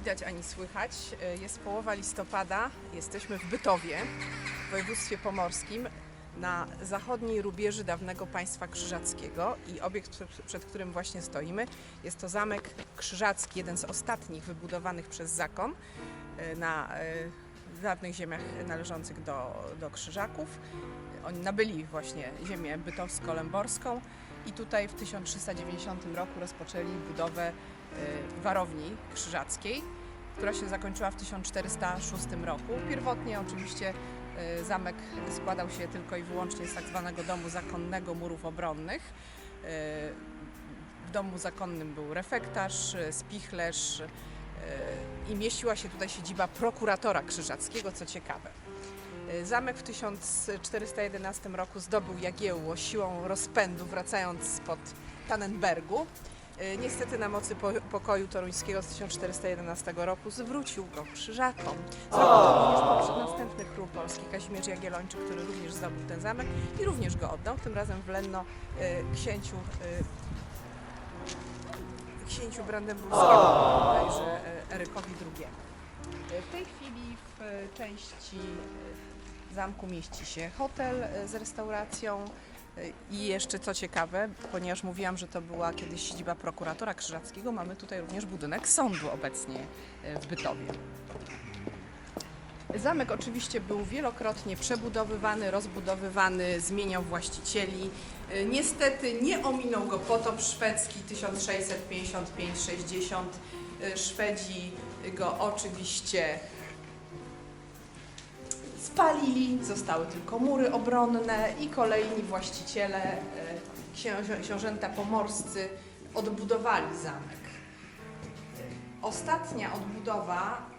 widać ani słychać. E, Jest połowa listopada. Jesteśmy w Bytowie, w województwie pomorskim, na zachodniej rubieży dawnego państwa krzyżackiego i obiekt, przed, którym właśnie stoimy, jest to zamek krzyżacki, jeden z ostatnich wybudowanych przez zakon e, na e, dawnych ziemiach należących do, do Krzyżaków. Oni nabyli właśnie ziemię bytowsko-lęborską i tutaj w 1390 roku rozpoczęli budowę warowni krzyżackiej, która się zakończyła w 1406 roku. Pierwotnie oczywiście e, zamek składał się tylko i wyłącznie z tak zwanego domu zakonnego murów obronnych. E, W domu zakonnym był refektarz, e, spichlerz i mieściła się tutaj siedziba prokuratora krzyżackiego, co ciekawe. Zamek w 1411 roku zdobył Jagiełło siłą rozpędu, wracając spod Tannenbergu. E, Niestety na mocy po- pokoju toruńskiego z 1411 roku zwrócił go krzyżakom. Zrobił to również następny król polski, Kazimierz Jagiellończyk, który również zdobył ten zamek i również go oddał, tym razem w Lenno e, księciu e, księciu brandenburskiemu, bodajże Erykowi II. W tej chwili w części zamku mieści się hotel z restauracją i jeszcze co ciekawe, ponieważ mówiłam, że to była kiedyś siedziba prokuratora krzyżackiego, mamy tutaj również budynek sądu obecnie e, w Bytowie. Zamek oczywiście był wielokrotnie przebudowywany, rozbudowywany, zmieniał właścicieli. E, Niestety nie ominął go potop szwedzki 1655-60. E, Szwedzi go oczywiście spalili, zostały tylko mury obronne i kolejni właściciele, e, książęta pomorscy odbudowali zamek. Ostatnia odbudowa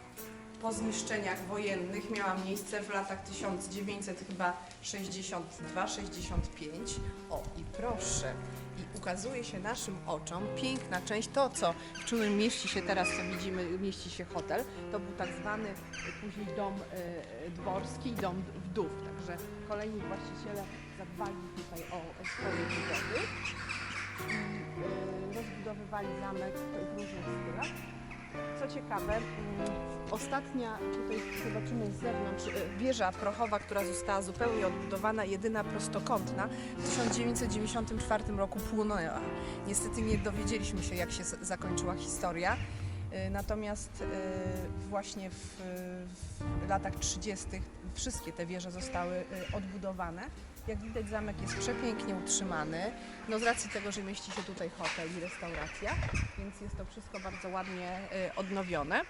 po zniszczeniach wojennych miała miejsce w latach 1962-65. O i proszę, ukazuje się naszym oczom piękna część, to co w czym mieści się teraz, co widzimy, mieści się hotel, to był tak zwany e, później dom e, dworski i dom wdów, także kolejni właściciele zadbali tutaj o, swoje budowy e, rozbudowywali zamek w różnych stylach. Co ciekawe, mm, ostatnia, tutaj zobaczymy z zewnątrz, e, wieża prochowa, która została zupełnie odbudowana, jedyna prostokątna, w 1994 roku płonęła. Niestety nie dowiedzieliśmy się, jak się zakończyła historia. E, Natomiast e, właśnie w, w latach 30. wszystkie te wieże zostały e, odbudowane. Jak widać zamek jest przepięknie utrzymany, no z racji tego, że mieści się tutaj hotel i restauracja, więc jest to wszystko bardzo ładnie e, odnowione.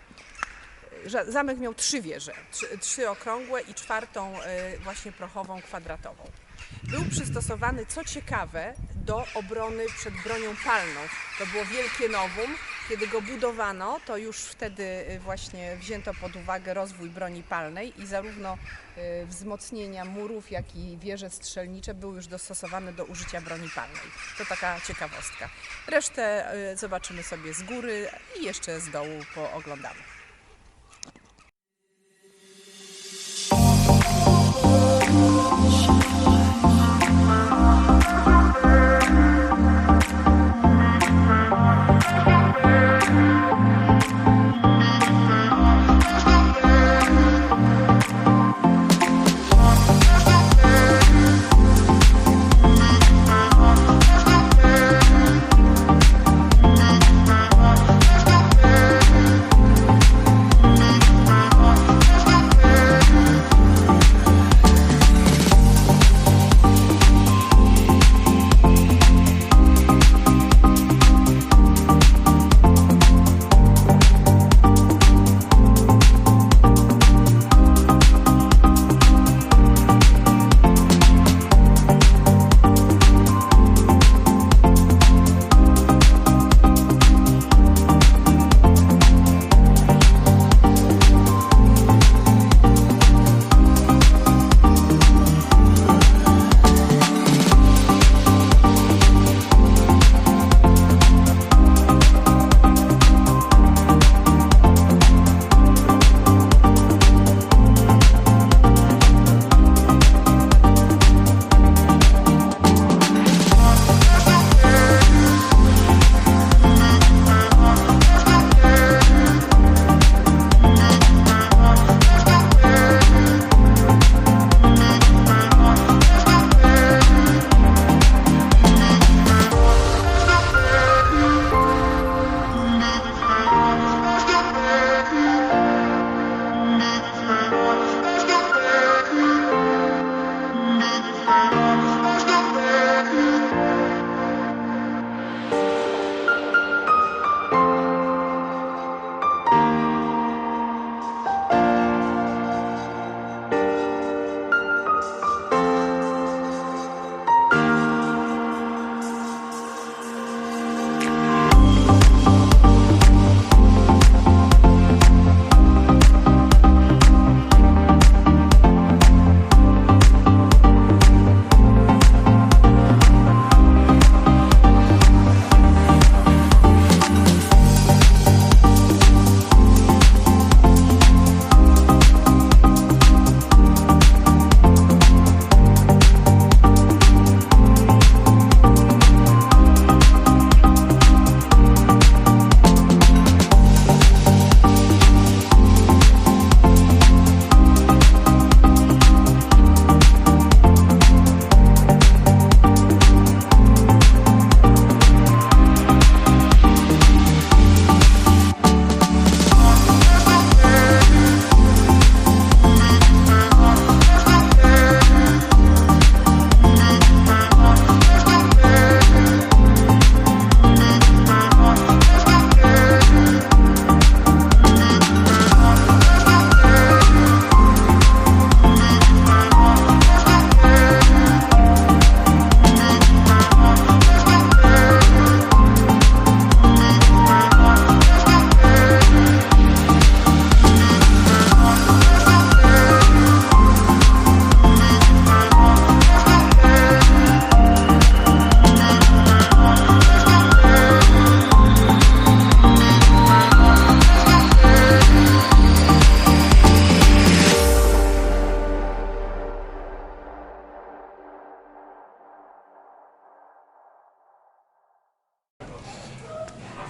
Zamek miał trzy wieże, trzy, trzy okrągłe i czwartą e, właśnie prochową, kwadratową. Był przystosowany, co ciekawe, do obrony przed bronią palną. To było wielkie nowum. Kiedy go budowano, to już wtedy e, właśnie wzięto pod uwagę rozwój broni palnej i zarówno e, wzmocnienia murów, jak i wieże strzelnicze były już dostosowane do użycia broni palnej. To taka ciekawostka. Resztę zobaczymy sobie z góry i jeszcze z dołu pooglądamy.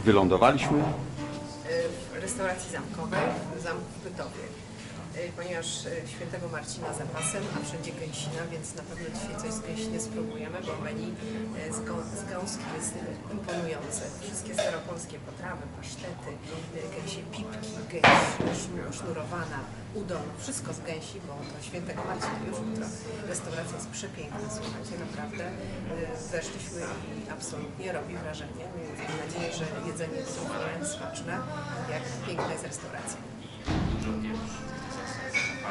Wylądowaliśmy? w restauracji zamkowej w zamku Bytowie. Y, Ponieważ y, świętego Marcina zapasem, a wszędzie gęsina, więc na pewno dzisiaj coś z gęsiny spróbujemy, bo menu y, z, gą- z gąski jest imponujące. Wszystkie staropolskie potrawy, pasztety, gęsie pipki, gęś sznur, sznurowana, udon, wszystko z gęsi, bo to świętego Marcina już jutro. Restauracja jest przepiękna, słuchajcie, naprawdę weszliśmy i absolutnie robi wrażenie. Mam nadzieję, że jedzenie jest smaczne, jak piękna jest restauracja.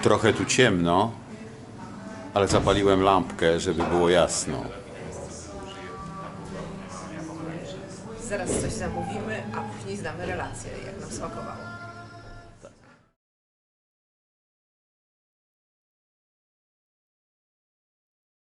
Trochę tu ciemno, ale zapaliłem lampkę, żeby było jasno. Zaraz coś zamówimy, a później zdamy relację, jak nam smakowało.